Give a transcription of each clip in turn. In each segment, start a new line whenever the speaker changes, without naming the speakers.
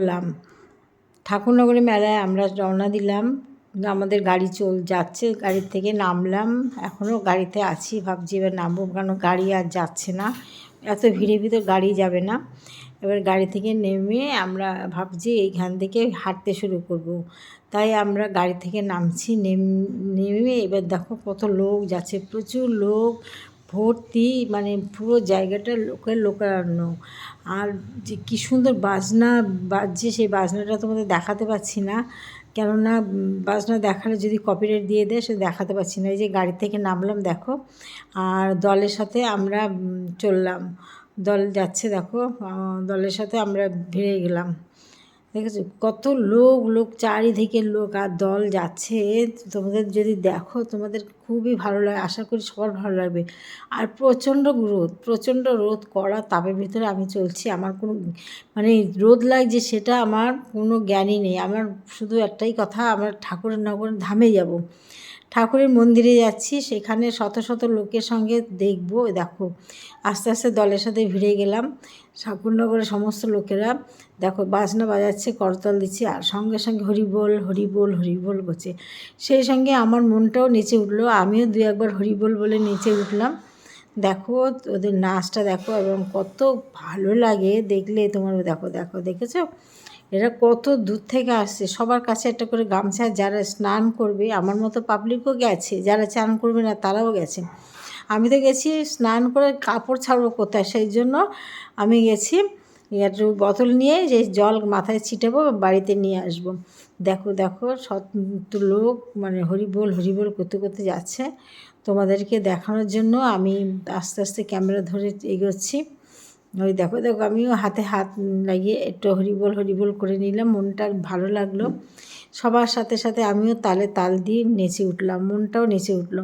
করলাম। ঠাকুরনগরে মেলায় আমরা রওনা দিলাম। আমাদের গাড়ি চল, যাচ্ছে, গাড়ির থেকে নামলাম। এখনও গাড়িতে আছি, ভাবছি এবার নামবো কেন গাড়ি আর যাচ্ছে না। এত ভিড়ে ভিতর গাড়ি যাবে না। এবার গাড়ি থেকে নেমে আমরা ভাবছি এইখান থেকে হাঁটতে শুরু করব। তাই আমরা গাড়ি থেকে নামছি নেম এবার দেখো কত লোক যাচ্ছে, প্রচুর লোক। ভর্তি মানে পুরো জায়গাটা লোকের লোকারণ্য। আর যে কী সুন্দর বাজনা বাজছে সেই বাজনাটা তোমাদের দেখাতে পারছি না। কেননা বাজনা দেখালে যদি কপিরাইট দিয়ে দেয় সে দেখাতে পারছি না। এই যে গাড়ি থেকে নামলাম, দেখো। আর দলের সাথে আমরা চললাম। দল যাচ্ছে, দেখো। দলের সাথে আমরা ভিড়ে গেলাম। দেখেছ? কত লোক লোক চারিদিকে লোক আর দল যাচ্ছে। তোমাদের যদি দেখো, তোমাদের খুবই ভালো লাগে আশা করি সবার ভালো লাগবে। আর প্রচণ্ড রোদ প্রচণ্ড রোদ করা তাপের ভিতরে আমি চলছি। আমার কোনো মানে রোদ লাগছে সেটা আমার কোনো জ্ঞানই নেই। আমার শুধু একটাই কথা, আমার ঠাকুরের নগর ধামে যাব। ঠাকুরের মন্দিরে যাচ্ছি, সেখানে শত শত লোকের সঙ্গে দেখব দেখো, আস্তে আস্তে দলের সাথে ভিড়ে গেলাম, ঠাকুরনগরের সমস্ত লোকেরা, দেখো, বাজনা বাজাচ্ছে, করতল দিচ্ছে, আর সঙ্গে সঙ্গে হরিবোল হরিবোল হরিবোল করছে সেই সঙ্গে আমার মনটাও নেচে উঠল, আমিও দু একবার হরিবোল বলে নেচে উঠলাম। দেখো, ওদের নাচটা দেখো, এবং কত ভালো লাগে দেখলে তোমার, দেখো দেখো, দেখেছ? এরা কত দূর থেকে আসছে, সবার কাছে একটা করে গামছা, যারা স্নান করবে, আমার মতো পাবলিকও গেছে, যারা চান করবে না, তারাও গেছে। আমি তো গেছি স্নান করে কাপড় ছাড়বো কোথায়? সেই জন্য আমি গেছি, একটু বোতল নিয়ে যে জল মাথায় ছিটাবো, বাড়িতে নিয়ে আসব। দেখো দেখো সত লোক মানে হরিবোল হরিবোল করতে করতে যাচ্ছে। তোমাদেরকে দেখানোর জন্য আমি আস্তে আস্তে ক্যামেরা ধরে এগোচ্ছি। ওই দেখো দেখো, আমিও হাতে হাত লাগিয়ে একটু হরিবোল হরিবোল করে নিলাম, মনটা ভালো লাগল। সবার সাথে সাথে আমিও তালে তাল দিয়ে নেচে উঠলাম, মনটাও নেচে উঠল।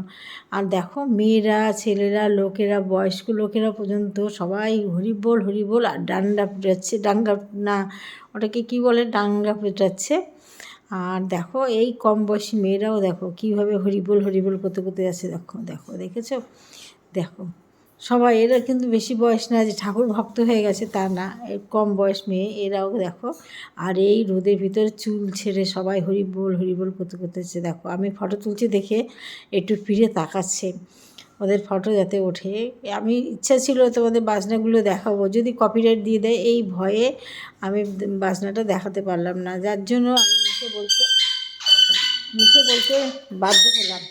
আর দেখো, মেয়েরা, ছেলেরা, লোকেরা, বয়স্ক লোকেরা পর্যন্ত সবাই হরিবোল হরিবোল আর ডান্ডা পেটাচ্ছে, ডাঙ্গা, না, ওটাকে কি বলে? ডাঙ্গা পেটাচ্ছে। আর দেখো, এই কম বয়সী মেয়েরাও দেখো, কীভাবে হরিবোল হরিবোল করতে করতে যাচ্ছে। দেখো দেখো, দেখেছ? দেখো। সবাই, এরা কিন্তু বেশি বয়স না, যে ঠাকুর ভক্ত হয়ে গেছে তা না। কম বয়স মেয়ে, এরাও দেখো। আর এই রোদের ভিতরে চুল ছেড়ে সবাই হরিবোল হরিবোল করতে করতেছে। দেখো, আমি ফটো তুলছি দেখে একটু ফিরে তাকাচ্ছে। ওদের ফটো যাতে ওঠে। আমি, ইচ্ছা ছিল তোমাদের বাজনাগুলো দেখাবো। যদি কপিরাইট দিয়ে দেয়, এই ভয়ে আমি বাজনাটা দেখাতে পারলাম না। যার জন্য আমি মুখে বলতে মুখে বলতে বাধ্য হলাম।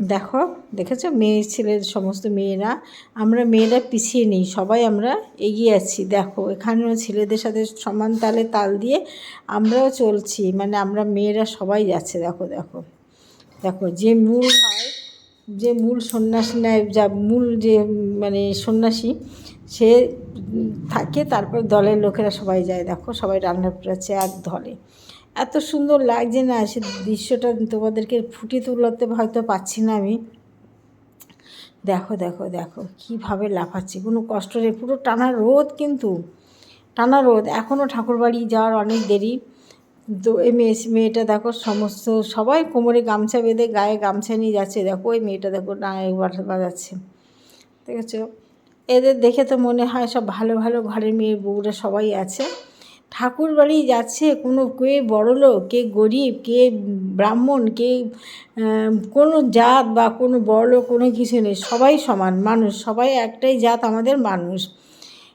দেখো, দেখেছ? মেয়ে ছেলের সমস্ত মেয়েরা, আমরা মেয়েরা পিছিয়ে নেই, সবাই আমরা এগিয়ে আছি। দেখো, এখানেও ছেলেদের সাথে সমান তালে তাল দিয়ে আমরাও চলছি মানে আমরা মেয়েরা সবাই যাচ্ছে। দেখো দেখো দেখো, যে মূল হয়, যে মূল সন্ন্যাসী নেয় যা মূল যে মানে সন্ন্যাসী, সে থাকে, তারপর দলের লোকেরা সবাই যায়। দেখো, সবাই রান্না করেছে আর ধরে এত সুন্দর লাগছে না, সে দৃশ্যটা তোমাদেরকে ফুটিয়ে তুলতে হয়তো পাচ্ছি না আমি। দেখো দেখো দেখো, কীভাবে লাফাচ্ছি, কোনো কষ্ট নেই, পুরো টানা রোদ কিন্তু, টানা রোদ। এখনও ঠাকুরবাড়ি যাওয়ার অনেক দেরি। তো এই মেয়ে, মেয়েটা দেখো, সমস্ত সবাই কোমরে গামছা বেঁধে গায়ে গামছা নিয়ে যাচ্ছে। দেখো, ওই মেয়েটা দেখো ডাঙায় বাজাচ্ছে। ঠিক আছে এদের দেখে তো মনে হয় সব ভালো ভালো ঘরের মেয়ের বউরা সবাই আছে। ঠাকুর বাড়ি যাচ্ছে কোনো, কে বড়লোক, কে গরিব, কে ব্রাহ্মণ, কে কোনো জাত বা কোনো বড়লোক, কোনো কিছু নেই। সবাই সমান, মানুষ, সবাই একটাই জাত, আমাদের মানুষ।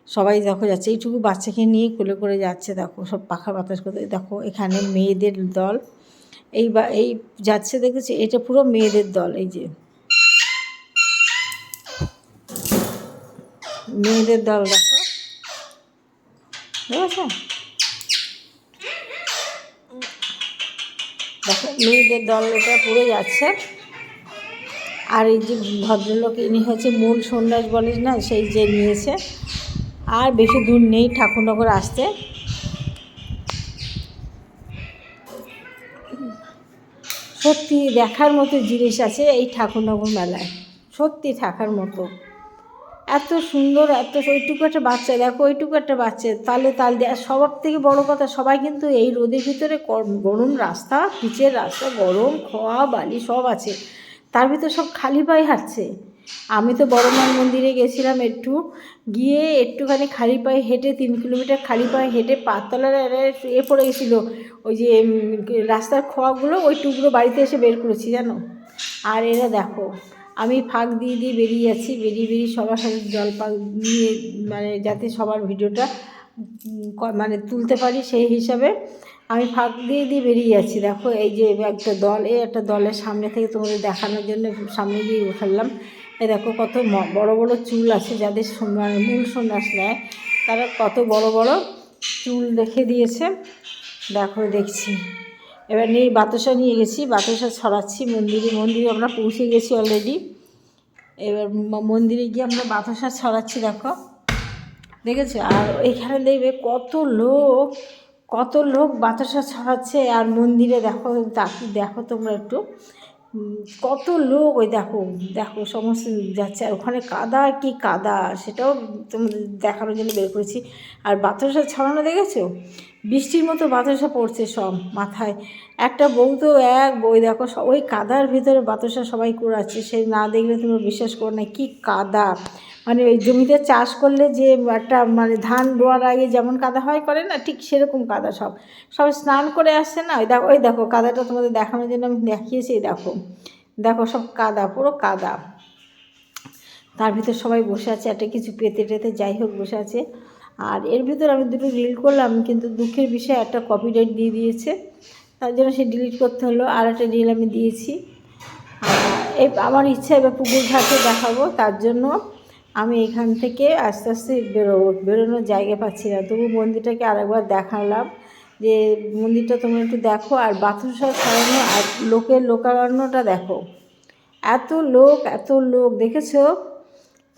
সবাই দেখো যাচ্ছে, এইটুকু বাচ্চাকে নিয়ে কোলে করে যাচ্ছে, দেখো সব পাখা বাতাস করতে দেখো এখানে মেয়েদের দল, এই বা, এই যাচ্ছে দেখেছি, এটা পুরো মেয়েদের দল, এই যে। মেয়েদের দল, দেখো। বুঝেছ দেখো, মেয়েদের দল এটা পুরো যাচ্ছে। আর এই যে ভদ্রলোক, ইনি হচ্ছে মূল সন্ন্যাস বলে না, সেই যে নিয়েছে। আর বেশি দূর নেই, ঠাকুরনগর আসতে। সত্যি দেখার মতো জিনিস আছে এই ঠাকুরনগর মেলায়। সত্যি থাকার মতো। এত সুন্দর, এত ওইটুকু একটা বাচ্চা, দেখো ওইটুকু একটা বাচ্চা, তালে তাল দিয়ে সবার থেকে বড় কথা সবাই কিন্তু এই রোদের ভিতরে গরম রাস্তা, পিচের রাস্তা, গরম খোয়া, বালি সব আছে, তার ভিতরে সব খালি পায়ে হাঁটছে। আমি তো বড় মার মন্দিরে গেছিলাম একটু, গিয়ে একটুখানি খালি পায়ে হেঁটে, তিন কিলোমিটার খালি পায়ে হেঁটে পাতলার এ পড়ে গেছিল ওই যে রাস্তার খোয়াগুলো, ওই টুকরো বাড়িতে এসে বের করেছি জানো? আর এরা দেখো আমি ফাঁক দিয়ে দিয়ে বেরিয়ে যাচ্ছি, বেরিয়ে বেরিয়ে সবার সাথে জল পাক নিয়ে মানে যাতে সবার ভিডিওটা মানে তুলতে পারি সেই হিসাবে আমি ফাঁক দিয়ে দিয়ে বেরিয়ে যাচ্ছি। দেখো, এই যে একটা দল, এই একটা দলের সামনে থেকে তোমাদের দেখানোর জন্য সামনে দিয়ে উঠালাম। এ দেখো কত বড় বড় চুল আছে যাদের মানে মূল সন্ন্যাস নেয়, তারা কত বড় বড় চুল রেখে দিয়েছে। দেখো, দেখছি। এবার নিয়ে বাতাসা নিয়ে গেছি, বাতাসা ছড়াচ্ছি, মন্দিরে মন্দিরে আমরা পৌঁছে গেছি অলরেডি এবার মন্দিরে গিয়ে আমরা বাতাসা ছড়াচ্ছি, দেখো। দেখেছ? আর এখানে দেখবে কত লোক কত লোক বাতাসা ছড়াচ্ছে, আর মন্দিরে দেখো, তাকি, দেখো তোমরা একটু। কত লোক, ওই দেখো দেখো, সমস্ত যাচ্ছে, আর ওখানে কাদা কি কাদা, সেটাও তোমাদের দেখানোর জন্য বের করেছি। আর বাতাসা ছড়ানো দেখেছ? বৃষ্টির মতো বাতাসা পড়ছে সব মাথায়। একটা বউ তো এক বই দেখো সব- ওই কাদার ভিতরে বাতাসা সবাই করাচ্ছে সে না দেখলে তোমরা বিশ্বাস করো না, কী কাদা। মানে ওই জমিতে চাষ করলে যে একটা মানে ধান রোয়ার আগে যেমন কাদা হয় করে না, ঠিক সেরকম কাদা সব। সব স্নান করে আসছে না? ওই দেখো ওই দেখো কাদাটা তোমাদের দেখানোর জন্য আমি দেখিয়েছি দেখো। দেখো সব কাদা, পুরো কাদা। তার ভিতর সবাই বসে আছে, একটা কিছু পেতে টেতে যাই হোক বসে আছে। আর এর ভিতর আমি দুটো রিল করলাম, কিন্তু দুঃখের বিষয় একটা কপিরাইট দিয়ে দিয়েছে। তার জন্য সে ডিলিট করতে হলো, আর একটা রিল আমি দিয়েছি। এই আমার ইচ্ছা এবার পুকুর ঘাটে দেখাবো, তার জন্য আমি এখান থেকে আস্তে আস্তে বেরোবো বেরোনোর জায়গা পাচ্ছি না। তবু মন্দিরটাকে আরেকবার দেখালাম যে মন্দিরটা তোমরা একটু দেখো, আর বাথরুম ছড়ানো আর লোকের লোকারণ্যটা দেখো। এত লোক এত লোক, দেখেছ?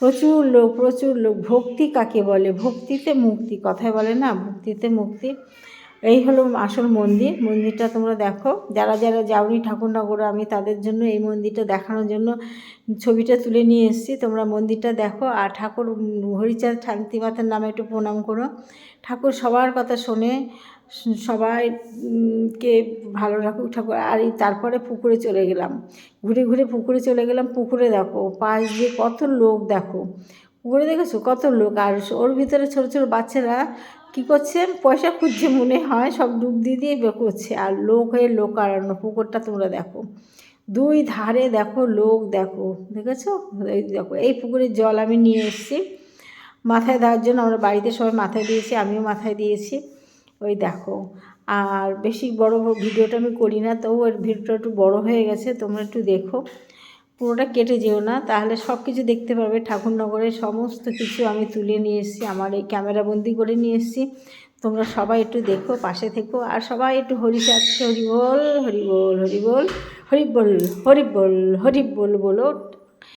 প্রচুর লোক প্রচুর লোক। ভক্তি কাকে বলে? ভক্তিতে মুক্তি। কথায় বলে না, ভক্তিতে মুক্তি। এই হলো আসল মন্দির। মন্দিরটা তোমরা দেখো। যারা যারা যাওনি ঠাকুরনগরে, আমি তাদের জন্য এই মন্দিরটা দেখানোর জন্য ছবিটা তুলে নিয়ে এসেছি। তোমরা মন্দিরটা দেখো। আর ঠাকুর, হরিচাঁদ শান্তিমাতার নামে একটু প্রণাম করো। ঠাকুর সবার কথা শোনে। স- সবাই কে ভালো রাখুক ঠাকুর, আর এই তারপরে পুকুরে চলে গেলাম। ঘুরে ঘুরে পুকুরে চলে গেলাম। পুকুরে দেখো, পাশ দিয়ে কত লোক দেখো। পুকুরে দেখেছ? কত লোক। আর ওর ভিতরে ছোটো ছোটো বাচ্চারা কী করছে? পয়সা খুঁজছে মনে হয়, সব ডুব দিয়ে দিয়ে করছে। আর লোক হয়ে লোক আরানো পুকুরটা তোমরা দেখো। দুই ধারে দেখো লোক দেখো, দেখেছ? এই দেখো, এই পুকুরের জল আমি নিয়ে এসেছি। মাথায় দেওয়ার জন্য আমরা বাড়িতে সবাই মাথায় দিয়েছি, আমিও মাথায় দিয়েছি। ওই দেখো। আর বেশি বড় ভিডিওটা আমি করি না তবু ওর ভিডিওটা একটু বড় হয়ে গেছে, তোমরা একটু দেখো। পুরোটা কেটে যেও না, তাহলে সব কিছু দেখতে পারবে। ঠাকুরনগরের সমস্ত কিছু আমি তুলে নিয়ে এসেছি, আমার এই ক্যামেরাবন্দি করে নিয়ে এসেছি। তোমরা সবাই একটু দেখো, পাশে থেকো। আর সবাই একটু হরিচাঁদকে হরি বল হরি বল হরি বল হরি বল হরি বল হরি বল বলো।